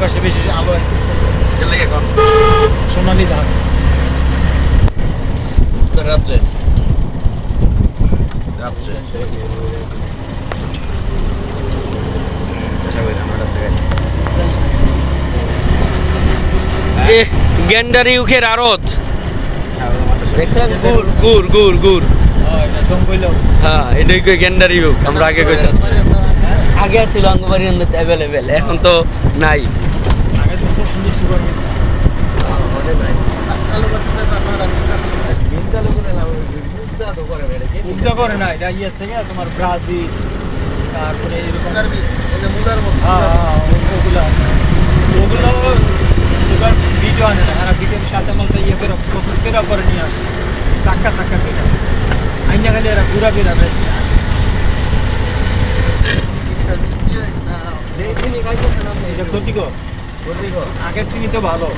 পাশে বেশি আলো লাগে সোনালি ধান। রাত্রে। রাত্রে। গেন্ডারি উখের গুড় গুড় গুড় গুড়। হ্যাঁ হ্যাঁ এটাই কই গেন্ডারি উখ আমরা আগে কইতাম। আগে ছিল অঙ্গবাড়ি অ্যাভেলেবেল এখন তো নাই। খুব সুন্দর সুগার মিলছে উদ্যোগ করে না এটা ইয়ে থেকে তোমার ব্রাজিল তারপরে এরকম হ্যাঁ হ্যাঁ, ওগুলো। ওগুলো সুগার ভিডিও আনে না হ্যাঁ ভিডিও কাঁচা মালটা ইয়ে করে প্রসেস করে পরে নিয়ে আসে। চাক্কা চাক্কা করে। আইনা খালি এরা ঘুরা ফিরা বেশি। ক্ষতিকর। আগের চিনি তো ভালো।